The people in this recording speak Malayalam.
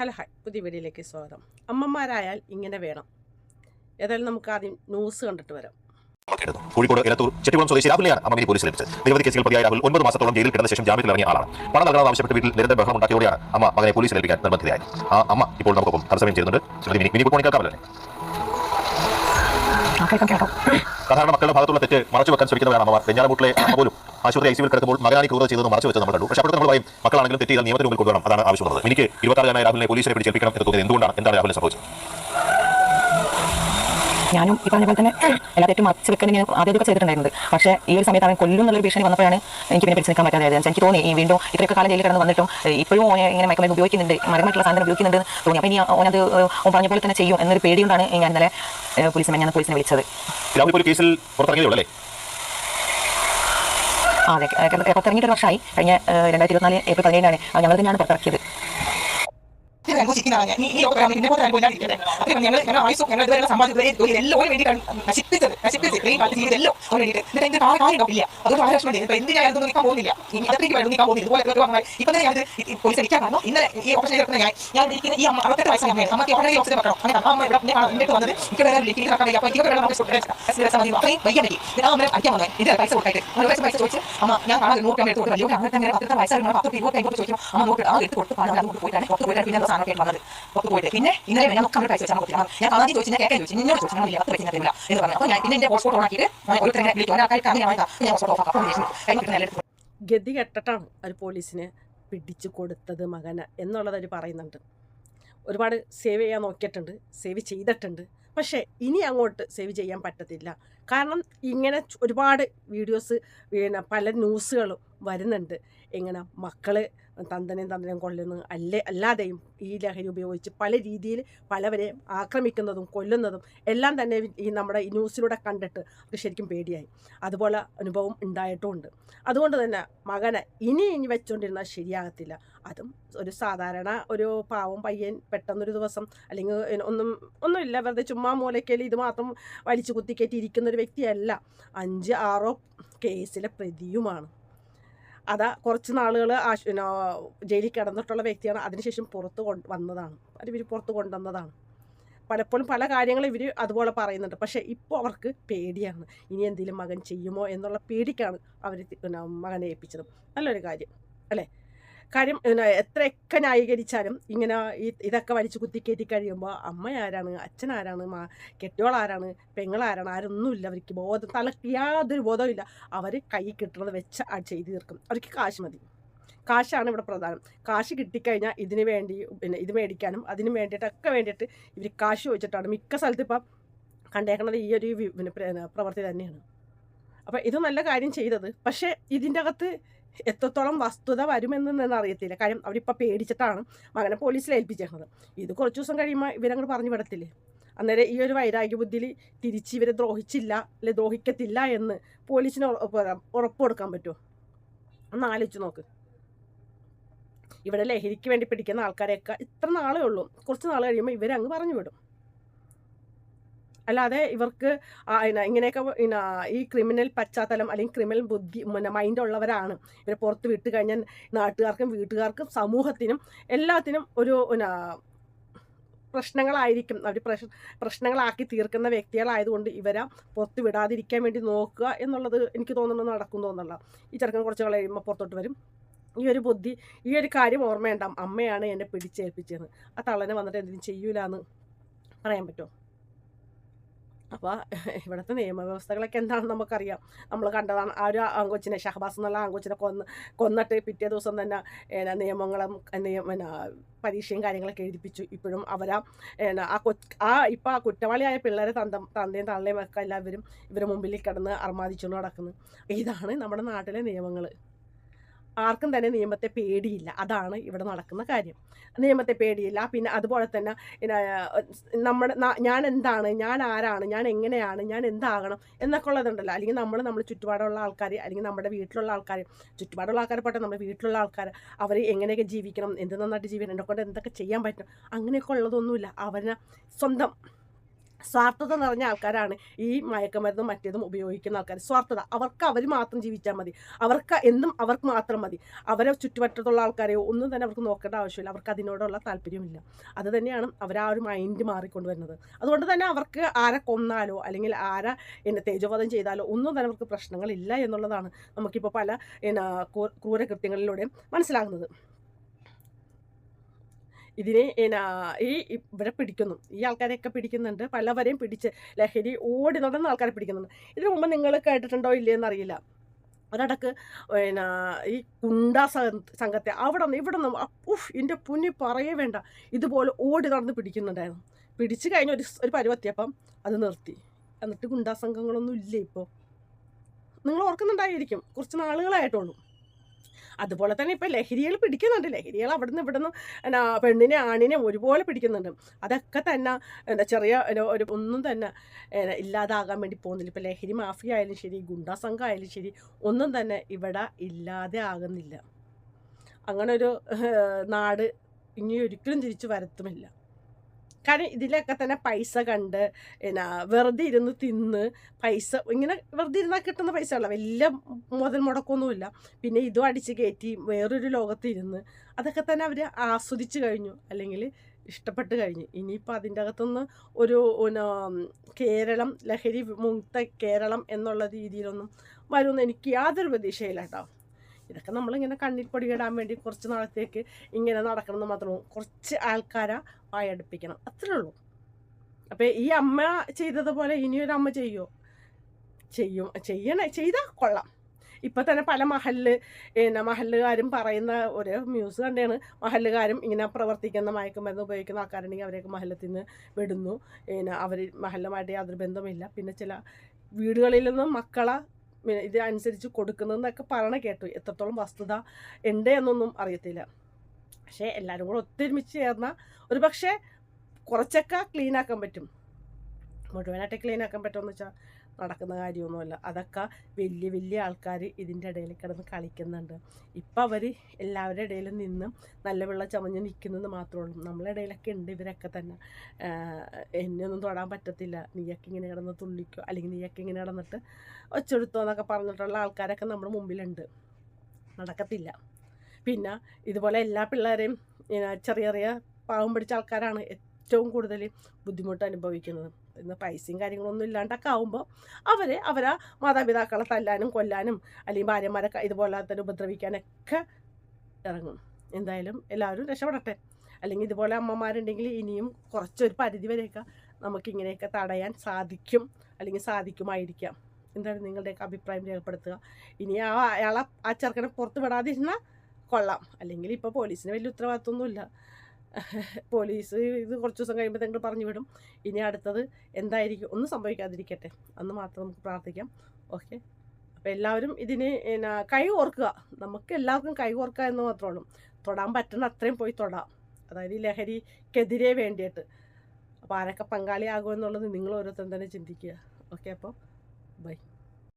ഹലോ ഹായ് പുതിയ വീഡിയോയിലേക്ക് സ്വാഗതം. അമ്മമാരായാൽ ഇങ്ങനെ വേണം. ഏതായാലും നമുക്ക് ആദ്യം ന്യൂസ് കണ്ടിട്ട് വരാം. കോഴിക്കോട് ചെട്ടികുളം സ്വദേശി രാഹുലിനെയാണ് പോലീസ് ലഭിച്ചത്. നിരവധി കേസുകൾ പ്രതിയായ രാഹുൽ ഒൻപത് മാസത്തോളം ജയിലിൽ കിടന്ന ശേഷം ജാമ്യത്തിൽ ഇറങ്ങിയ ആളാണ്. പണം നൽകണമെന്ന് ആവശ്യപ്പെട്ട് വീട്ടിൽ നിരന്തര ബഹളം ഉണ്ടാക്കിയോടെയാണ് അമ്മ മകനെ പോലീസിൽ ഏൽപ്പിക്കാൻ നിർബന്ധിതയായി ആ അമ്മ ഇപ്പോൾ നമുക്കൊപ്പം തത്സമയം ചെയ്യുന്നുണ്ട് മിനി മിനി കുട്ടി സാധാരണ മക്കളുടെ ഭാഗത്തുള്ള തെറ്റ് മറച്ചു വെക്കാൻ ശ്രമിക്കുന്നവരാണ് അമ്മമാർ. വെഞ്ഞാറമൂട്ടിലെ അമ്മ പോലും ആശുപത്രി ഐ ഐസിയിൽ കിടക്കുമ്പോൾ മകനാനി ക്രൂരത ചെയ്തത് മറച്ചു വെച്ചത് നമ്മൾ കണ്ടു. പക്ഷേ അപ്പോൾ നമ്മൾ പറയും മക്കളാണെങ്കിലും തെറ്റ് ചെയ്താൽ നിയമത്തിന് കൊണ്ടുവരണം. അതാണ് ആവശ്യമുള്ളത്. എനിക്ക് ഇരുപത്താറുകാരനായ രാഹുലിനെ പോലീസിനെ പിടിച്ചേൽപ്പിക്കണം എന്ന് തോന്നിയത്. എന്തുകൊണ്ടാണ്? എന്താണ് രാഹുലിനെ സംഭവിച്ചത്? ഞാനും ഈ പറഞ്ഞ പോലെ തന്നെ എല്ലാ തെറ്റും മറച്ച് വെക്കാൻ ഞാൻ ആദ്യമൊക്കെ ചെയ്തിട്ടുണ്ടായിരുന്നത്. പക്ഷേ ഈ ഒരു സമയത്ത് അവൻ കൊല്ലും എന്നുള്ളൊരു ഭീഷണി വന്നപ്പോഴാണ് എനിക്ക് പിന്നെ പിടിച്ചു നിൽക്കാൻ പറ്റാതെ എനിക്ക് തോന്നി ഈ വീണ്ടും ഇത്രയൊക്കെ കാലം ജയിലിൽ കിടന്ന് വന്നിട്ടും ഇപ്പോഴും ഓനെ ഇങ്ങനെ മയക്കുമരുന്ന് ഉപയോഗിക്കുന്നുണ്ട് മരമായിട്ടുള്ള സാധനം ഉപയോഗിക്കുന്നുണ്ട് തോന്നി. അപ്പം ഇനി ഓനത് ഓൻ പറഞ്ഞ പോലെ തന്നെ ചെയ്യും എന്നൊരു പേടിയുണ്ടാണ് ഞാൻ ഇന്നലെ പോലീസിനെ ഞാൻ പോലീസിനെ വിളിച്ചത്. ഒരു കേസിൽ പുറത്തിറങ്ങിയല്ലേ അതെ. പുറത്തിറങ്ങിയിട്ട് ഒരു വർഷമായി. കഴിഞ്ഞ രണ്ടായിരത്തി ഇരുപത്തിനാല് ഏപ്രിൽ പതിനേഴിനാണ്. ഞങ്ങൾ തന്നെയാണ് പുറത്തിറക്കിയത്. അനുഭവിച്ചിരിക്കുന്നതാണ്. ഈ- ലോകത്ത് ഇതിനെ പോലെ അനുഭവിക്കാതിരിക്കട്ടെ. അപ്പോൾ ഞങ്ങൾ ഞങ്ങൾ ആയുസ്സും ഞങ്ങൾ ഇതുവരെ സമ്പാദിച്ചത് ജോലി എല്ലാം ഓന് വേണ്ടിയിട്ടാണ് നശിപ്പിച്ചത്. നശിപ്പിച്ചത് ഇത്രയും കാലത്ത് ജീവിതം എല്ലാം അവന് വേണ്ടിയിട്ട്. എന്നിട്ട് കാര്യം ഉണ്ടാവില്ല അതുകൊണ്ട് വളരെ വിഷമമുണ്ട് ഇപ്പൊ എന്ത് ഞാൻ നിൽക്കാൻ പോകുന്നില്ല? ഇനി ഇതൊക്കെ വേണം നിൽക്കാൻ പോകുന്നില്ല. ഇതുപോലെ ഒക്കെ വന്നാൽ ഇപ്പൊ തന്നെ ഞാനത് പോലീസ് അടിക്കാൻ കാരണം ഇന്നലെ ഈ ഓപ്പറേഷൻ എടുക്കുന്ന ഞാൻ ഞാൻ ഈ അമ്മ അറുപത്തെട്ട് വയസ്സായ. അമ്മയാണ് അമ്മയ്ക്ക് ഉടനെ ഓക്സിജൻ വെക്കണം അങ്ങനെ ഇവിടെ എന്നെ എന്റെ അടുത്ത് വന്നത് വേറെ ലിറ്റിൽ നടക്കാൻ വയ്യ. അപ്പോൾ എനിക്ക് വേറെ നമുക്ക് അത്രയും വയ്യ എനിക്ക് ഞാൻ അമ്മ അടിക്കാൻ വന്നത് ഇത് പൈസ കൊടുത്തായിട്ട് ഒരു പൈസ ചോദിച്ച്. അമ്മ ഞാൻ കാണാൻ നൂറ് രൂപ എടുത്ത് കൊടുത്തു അങ്ങനെ തന്നെ പത്ത് വയസ്സായിരുന്നു പത്ത് ഇരുപത്തി ആ പിന്നെ സാധനം കേട്ട് വന്നത് പിന്നെ ഇന്നലെ ഞാൻ ഒക്കെ പൈസ ഞാൻ ആദ്യം ചോദിച്ചു. ഞാൻ ചോദിച്ചു നിന്നോട് ചോദിച്ചു പിന്നെ എന്റെ ഞാൻ ഗതി കെട്ടിട്ടാണ് ഒരു പോലീസിനെ പിടിച്ചു കൊടുത്തത് മകന് എന്നുള്ളത് അവർ പറയുന്നുണ്ട്. ഒരുപാട് സേവ് ചെയ്യാൻ നോക്കിയിട്ടുണ്ട്. സേവ് ചെയ്തിട്ടുണ്ട്. പക്ഷേ ഇനി അങ്ങോട്ട് സേവ് ചെയ്യാൻ പറ്റത്തില്ല. കാരണം ഇങ്ങനെ ഒരുപാട് വീഡിയോസ് പിന്നെ പല ന്യൂസുകളും വരുന്നുണ്ട്. ഇങ്ങനെ മക്കൾ തന്തനെയും തന്തനെയും കൊല്ലുന്നു അല്ലേ അല്ലാതെയും ഈ ലഹരി ഉപയോഗിച്ച് പല രീതിയിൽ പലവരെ ആക്രമിക്കുന്നതും കൊല്ലുന്നതും എല്ലാം തന്നെ ഈ നമ്മുടെ ഈ ന്യൂസിലൂടെ കണ്ടിട്ട് അത് ശരിക്കും പേടിയായി. അതുപോലെ അനുഭവം ഉണ്ടായിട്ടുമുണ്ട്. അതുകൊണ്ട് തന്നെ മകനെ ഇനി ഇനി വെച്ചുകൊണ്ടിരുന്നാൽ ശരിയാകത്തില്ല. അതും ഒരു സാധാരണ ഒരു പാവം പയ്യൻ പെട്ടെന്നൊരു ദിവസം അല്ലെങ്കിൽ ഒന്നും ഒന്നുമില്ല വെറുതെ ചുമ്മാ മൂലക്കയിൽ ഇത് മാത്രം വലിച്ചു കുത്തിക്കേറ്റി ഇരിക്കുന്ന ഒരു വ്യക്തിയല്ല. അഞ്ച് ആറോ കേസിലെ പ്രതിയുമാണ്. അതാ കുറച്ച് നാളുകൾ ജയിലിൽ കിടന്നിട്ടുള്ള വ്യക്തിയാണ്. അതിനുശേഷം പുറത്ത് കൊണ്ട് വന്നതാണ്. ഇവർ പുറത്ത് കൊണ്ടുവന്നതാണ്. പലപ്പോഴും പല കാര്യങ്ങളും ഇവർ അതുപോലെ പറയുന്നുണ്ട്. പക്ഷേ ഇപ്പോൾ അവർക്ക് പേടിയാണ്. ഇനി എന്തെങ്കിലും മകൻ ചെയ്യുമോ എന്നുള്ള പേടിക്കാണ് അവർ മകനെ ഏൽപ്പിച്ചത്. നല്ലൊരു കാര്യം. അല്ലേ? കാര്യം എത്രയൊക്കെ ന്യായീകരിച്ചാലും ഇങ്ങനെ ഈ ഇതൊക്കെ വലിച്ചു കുത്തിക്കയറ്റി കഴിയുമ്പോൾ അമ്മ ആരാണ് അച്ഛൻ ആരാണ് മാ കെട്ടിയോൾ ആരാണ് പെങ്ങളാരാണ് ആരൊന്നുമില്ല അവർക്ക് ബോധം തലക്ക് യാതൊരു ബോധവുമില്ല അവർ കൈ കിട്ടുന്നത് വെച്ച് ചെയ്ത് തീർക്കും. അവർക്ക് കാശ് മതി. കാശാണ് ഇവിടെ പ്രധാനം. കാശ് കിട്ടിക്കഴിഞ്ഞാൽ ഇതിന് വേണ്ടി പിന്നെ ഇത് മേടിക്കാനും അതിന് വേണ്ടിയിട്ടൊക്കെ വേണ്ടിയിട്ട് ഇവർ കാശ് ചോദിച്ചിട്ടാണ്. മിക്ക സ്ഥലത്തും ഇപ്പം കണ്ടേക്കുന്നത് ഈ ഒരു പ്രവൃത്തി തന്നെയാണ്. അപ്പോൾ ഇത് നല്ല കാര്യം ചെയ്തത്. പക്ഷേ ഇതിന്റെ അകത്ത് എത്രത്തോളം വസ്തുത വരുമെന്നൊന്നും അറിയത്തില്ല. കാര്യം അവരിപ്പോൾ പേടിച്ചിട്ടാണ് മകനെ പോലീസിൽ ഏൽപ്പിച്ചേക്കുന്നത്. ഇത് കുറച്ച് ദിവസം കഴിയുമ്പോൾ ഇവരങ്ങോട്ട് പറഞ്ഞു വിടത്തില്ലേ? അന്നേരം ഈ ഒരു വൈരാഗ്യ ബുദ്ധിയിൽ തിരിച്ച് ഇവരെ ദ്രോഹിച്ചില്ല അല്ലെ ദ്രോഹിക്കത്തില്ല എന്ന് പോലീസിന് ഉറപ്പ് കൊടുക്കാൻ പറ്റുമോ ഒന്ന് ആലോചിച്ച് നോക്ക്. ഇവിടെ ലഹരിക്ക് വേണ്ടി പിടിക്കുന്ന ആൾക്കാരെയൊക്കെ ഇത്ര നാളേ ഉള്ളൂ. കുറച്ച് നാൾ കഴിയുമ്പോൾ ഇവരങ്ങ് പറഞ്ഞു വിടും. അല്ലാതെ ഇവർക്ക് ഇങ്ങനെയൊക്കെ ഈ ക്രിമിനൽ പശ്ചാത്തലം അല്ലെങ്കിൽ ക്രിമിനൽ ബുദ്ധി മൈൻഡ് ഉള്ളവരാണ്. ഇവരെ പുറത്ത് വിട്ട് കഴിഞ്ഞാൽ നാട്ടുകാർക്കും വീട്ടുകാർക്കും സമൂഹത്തിനും എല്ലാത്തിനും ഒരു പ്രശ്നങ്ങളായിരിക്കും. അവർ പ്രശ് പ്രശ്നങ്ങളാക്കി തീർക്കുന്ന വ്യക്തികളായതുകൊണ്ട് ഇവരെ പുറത്ത് വിടാതിരിക്കാൻ വേണ്ടി നോക്കുക എന്നുള്ളത് എനിക്ക് തോന്നുന്നു നടക്കും തോന്നുന്നില്ല ഈ ചെറുക്കൻ കുറച്ച് കഴിയുമ്പോൾ പുറത്തോട്ട് വരും. ഈ ഒരു ബുദ്ധി ഈ ഒരു കാര്യം ഓർമ്മയുണ്ടാവും. അമ്മയാണ് എന്നെ പിടിച്ചേൽപ്പിച്ചത് ആ തള്ളനെ വന്നിട്ട് എന്തിനും ചെയ്യൂലെന്ന് പറയാൻ പറ്റുമോ? അപ്പോൾ ഇവിടുത്തെ നിയമവ്യവസ്ഥകളൊക്കെ എന്താണെന്ന് നമുക്കറിയാം. നമ്മൾ കണ്ടതാണ് ആ ഒരു ആങ്കൊച്ചിനെ ഷഹബാസ് എന്നുള്ള ആങ്കൊച്ചിനെ കൊന്ന് കൊന്നിട്ട് പിറ്റേ ദിവസം തന്നെ എന്നാ നിയമങ്ങളും നിയമ പരീക്ഷയും കാര്യങ്ങളൊക്കെ എഴുതിപ്പിച്ചു. ഇപ്പോഴും അവരാ എന്നാ ആ കൊ ആ ഇപ്പോൾ ആ കുറ്റവാളിയായ പിള്ളേരെ തന്ത തന്തയും തള്ളയും ഒക്കെ എല്ലാവരും ഇവരുടെ മുമ്പിൽ കിടന്ന് അർമാദിച്ചുകൊണ്ട് നടക്കുന്നു. ഇതാണ് നമ്മുടെ നാട്ടിലെ നിയമങ്ങൾ ആർക്കും തന്നെ നിയമത്തെ പേടിയില്ല. അതാണ് ഇവിടെ നടക്കുന്ന കാര്യം. നിയമത്തെ പേടിയില്ല. പിന്നെ അതുപോലെ തന്നെ നമ്മുടെ ഞാൻ എന്താണ് ഞാൻ ആരാണ് ഞാൻ എങ്ങനെയാണ് ഞാൻ എന്താകണം എന്നൊക്കെ ഉള്ളതുണ്ടല്ലോ. അല്ലെങ്കിൽ നമ്മൾ നമ്മൾ ചുറ്റുപാടുള്ള ആൾക്കാർ അല്ലെങ്കിൽ നമ്മുടെ വീട്ടിലുള്ള ആൾക്കാർ ചുറ്റുപാടുള്ള ആൾക്കാർ പോട്ടെ നമ്മുടെ വീട്ടിലുള്ള ആൾക്കാർ അവർ എങ്ങനെയൊക്കെ ജീവിക്കണം എന്ത് നന്നായിട്ട് ജീവിക്കണം എന്നെ കൊണ്ട് എന്തൊക്കെ ചെയ്യാൻ പറ്റും അങ്ങനെയൊക്കെ ഉള്ളതൊന്നുമില്ല. അവരെ സ്വന്തം സ്വാർത്ഥത നിറഞ്ഞ ആൾക്കാരാണ് ഈ മയക്കുമരുന്നും മറ്റേതും ഉപയോഗിക്കുന്ന ആൾക്കാർ. സ്വാർത്ഥത. അവർക്ക് അവർ മാത്രം ജീവിച്ചാൽ മതി. അവർക്ക് എന്നും അവർക്ക് മാത്രം മതി. അവരെ ചുറ്റുവട്ടത്തുള്ള ആൾക്കാരെയോ ഒന്നും തന്നെ അവർക്ക് നോക്കേണ്ട ആവശ്യമില്ല. അവർക്ക് അതിനോടുള്ള താല്പര്യമില്ല അത് തന്നെയാണ് അവർ ആ ഒരു മൈൻഡ് മാറിക്കൊണ്ടുവരുന്നത്. അതുകൊണ്ട് തന്നെ അവർക്ക് ആരെ കൊന്നാലോ അല്ലെങ്കിൽ ആരെ എന്നെ തേജോവധം ചെയ്താലോ ഒന്നും തന്നെ അവർക്ക് പ്രശ്നങ്ങളില്ല എന്നുള്ളതാണ് നമുക്കിപ്പോൾ പല എന്നാ ക്രൂ- ക്രൂരകൃത്യങ്ങളിലൂടെ മനസ്സിലാകുന്നത്. ഇതിനെ ഈ ഇവരെ പിടിക്കുന്നു. ഈ ആൾക്കാരെയൊക്കെ പിടിക്കുന്നുണ്ട്. പലവരെയും പിടിച്ച് ലഹരി ഓടി നടന്ന ആൾക്കാരെ പിടിക്കുന്നുണ്ട്. ഇതിനു മുമ്പ് നിങ്ങൾ കേട്ടിട്ടുണ്ടോ ഇല്ലയെന്ന് അറിയില്ല ഒരിടക്ക് പിന്നെ ഈ കുണ്ട സംഘത്തെ അവിടെ നിന്ന് ഇവിടെ നിന്ന് ഉഫ് എന്റെ പുന്നി പറയേ വേണ്ട. ഇതുപോലെ ഓടി നടന്ന് പിടിക്കുന്നുണ്ടായിരുന്നു. പിടിച്ചു കഴിഞ്ഞ ഒരു ഒരു പരുവത്തിയപ്പം അത് നിർത്തി. എന്നിട്ട് ഗുണ്ടാ സംഘങ്ങളൊന്നും ഇല്ല ഇപ്പോൾ നിങ്ങൾ ഓർക്കുന്നുണ്ടായിരിക്കും. കുറച്ച് നാളുകളായിട്ടുള്ളൂ. അതുപോലെ തന്നെ ഇപ്പം ലഹരികൾ പിടിക്കുന്നുണ്ട്. ലഹരികൾ അവിടെ നിന്ന് ഇവിടെ എന്നാ പെണ്ണിനെ ആണിനെ ഒരുപോലെ പിടിക്കുന്നുണ്ട്. അതൊക്കെ തന്നെ എന്താ ചെറിയ ഒരു- ഒന്നും തന്നെ ഇല്ലാതാകാൻ വേണ്ടി പോകുന്നില്ല. ഇപ്പം ലഹരി മാഫിയ ആയാലും ശരി ഗുണ്ടാ സംഘം ആയാലും ശരി ഒന്നും തന്നെ ഇവിടെ ഇല്ലാതെ ആകുന്നില്ല. അങ്ങനൊരു നാട് ഇനി ഒരിക്കലും തിരിച്ചു വരത്തുമില്ല. കാരണം ഇതിലൊക്കെ തന്നെ പൈസ കണ്ട് എന്നാ വെറുതെ ഇരുന്ന് തിന്ന് പൈസ ഇങ്ങനെ വെറുതെ ഇരുന്നാൽ കിട്ടുന്ന പൈസ അല്ല. വലിയ മുതൽ മുടക്കൊന്നുമില്ല. പിന്നെ ഇതും അടിച്ച് കയറ്റി വേറൊരു ലോകത്ത് ഇരുന്ന് അതൊക്കെ തന്നെ അവർ ആസ്വദിച്ച് കഴിഞ്ഞു. അല്ലെങ്കിൽ ഇഷ്ടപ്പെട്ട് കഴിഞ്ഞു. ഇനിയിപ്പോൾ അതിന്റെ അകത്തുനിന്ന് ഒരു കേരളം ലഹരി മുക്ത കേരളം എന്നുള്ള രീതിയിലൊന്നും വരുമെന്ന് എനിക്ക് യാതൊരു പ്രതീക്ഷയില്ല കേട്ടോ. ഇതൊക്കെ നമ്മളിങ്ങനെ കണ്ണിൽ പൊടിയിടാൻ വേണ്ടി കുറച്ച് നാളത്തേക്ക് ഇങ്ങനെ നടക്കണമെന്ന് മാത്രമേ. കുറച്ച് ആൾക്കാരെ വായടുപ്പിക്കണം. അത്രേ ഉള്ളൂ. അപ്പോൾ ഈ അമ്മ ചെയ്തതുപോലെ ഇനിയൊരു അമ്മ ചെയ്യുമോ ചെയ്യും. ചെയ്യണേ ചെയ്താൽ കൊള്ളാം. ഇപ്പം തന്നെ പല മഹല്ല് പിന്നെ മഹല്ലുകാരും പറയുന്ന ഒരു ന്യൂസ് കണ്ടാണ്. മഹല്ലുകാരും ഇങ്ങനെ പ്രവർത്തിക്കുന്ന മയക്കുമരുന്ന് ഉപയോഗിക്കുന്ന ആൾക്കാരുണ്ടെങ്കിൽ അവരെയൊക്കെ മഹല്ലത്തിൽ നിന്ന് വിടുന്നു. പിന്നെ അവർ മഹല്ലുമായിട്ട് യാതൊരു ബന്ധമില്ല പിന്നെ ചില വീടുകളിൽ നിന്നും മക്കളെ ഇത് അനുസരിച്ച് കൊടുക്കുന്നതെന്നൊക്കെ പറയണ കേട്ടു. എത്രത്തോളം വസ്തുത ഉണ്ട് എന്നൊന്നും അറിയത്തില്ല. പക്ഷേ എല്ലാവരും കൂടെ ഒത്തൊരുമിച്ച് ചേർന്നാൽ ഒരു പക്ഷേ കുറച്ചൊക്കെ ക്ലീനാക്കാൻ പറ്റും. മുഴുവനായിട്ട് ക്ലീൻ ആക്കാൻ പറ്റുമെന്ന് വെച്ചാൽ നടക്കുന്ന കാര്യമൊന്നുമല്ല. അതൊക്കെ വലിയ വലിയ ആൾക്കാർ ഇതിന്റെ ഇടയിൽ കിടന്ന് കളിക്കുന്നുണ്ട്. ഇപ്പം അവർ എല്ലാവരുടെ ഇടയിലും നിന്നും നല്ല വെള്ളം ചമഞ്ഞ് നിൽക്കുന്നത് മാത്രമേ ഉള്ളൂ. നമ്മളെ ഇടയിലൊക്കെ ഉണ്ട് ഇവരൊക്കെ തന്നെ. എന്നെ ഒന്നും തൊടാൻ പറ്റത്തില്ല. നീയൊക്കെ ഇങ്ങനെ കിടന്ന് തുള്ളിക്കോ അല്ലെങ്കിൽ നീയൊക്കെ ഇങ്ങനെ കിടന്നിട്ട് ഒച്ചെടുത്തോ എന്നൊക്കെ പറഞ്ഞിട്ടുള്ള ആൾക്കാരൊക്കെ നമ്മുടെ മുമ്പിലുണ്ട്. നടക്കത്തില്ല. പിന്നെ ഇതുപോലെ എല്ലാ പിള്ളേരെയും ചെറിയ ചെറിയ പാവം പിടിച്ച ആൾക്കാരാണ് ഏറ്റവും കൂടുതൽ ബുദ്ധിമുട്ട് അനുഭവിക്കുന്നത്. ഇന്ന് പൈസയും കാര്യങ്ങളൊന്നും ഇല്ലാണ്ടൊക്കെ ആവുമ്പോൾ അവർ അവരാ മാതാപിതാക്കളെ തല്ലാനും കൊല്ലാനും അല്ലെങ്കിൽ ഭാര്യമാരെ ഇതുപോലത്തെ ഇതുപോലെ ഉപദ്രവിക്കാനൊക്കെ ഇറങ്ങും. എന്തായാലും എല്ലാവരും രക്ഷപ്പെടട്ടെ. അല്ലെങ്കിൽ ഇതുപോലെ അമ്മമാരുണ്ടെങ്കിൽ ഇനിയും കുറച്ചൊരു പരിധി വരെയൊക്കെ നമുക്കിങ്ങനെയൊക്കെ തടയാൻ സാധിക്കും. അല്ലെങ്കിൽ സാധിക്കുമായിരിക്കാം. എന്തായാലും നിങ്ങളുടെയൊക്കെ അഭിപ്രായം രേഖപ്പെടുത്തുക. ഇനി ആ അയാളെ ആ ചെറുക്കനെ പുറത്ത് വിടാതിരുന്നാൽ കൊള്ളാം. അല്ലെങ്കിൽ ഇപ്പോൾ പോലീസിന് വലിയ ഉത്തരവാദിത്വമൊന്നുമില്ല. പോലീസ് ഇത് കുറച്ച് ദിവസം കഴിയുമ്പോൾ നിങ്ങൾ പറഞ്ഞു വിടും. ഇനി അടുത്തത് എന്തായിരിക്കും? ഒന്നും സംഭവിക്കാതിരിക്കട്ടെ. അന്ന് മാത്രം നമുക്ക് പ്രാർത്ഥിക്കാം. ഓക്കെ? അപ്പോൾ എല്ലാവരും ഇതിന് എന്നാ കൈ ഓർക്കുക. നമുക്ക് എല്ലാവർക്കും കൈ ഓർക്കുക എന്ന് മാത്രമേ ഉള്ളൂ. തൊടാൻ പറ്റുന്ന അത്രയും പോയി തൊടാം. അതായത് ഈ ലഹരിക്കെതിരെ വേണ്ടിയിട്ട്. അപ്പോൾ ആരൊക്കെ പങ്കാളിയാകുമെന്നുള്ളത് നിങ്ങൾ ഓരോരുത്തരും തന്നെ ചിന്തിക്കുക. ഓക്കെ അപ്പോൾ ബൈ.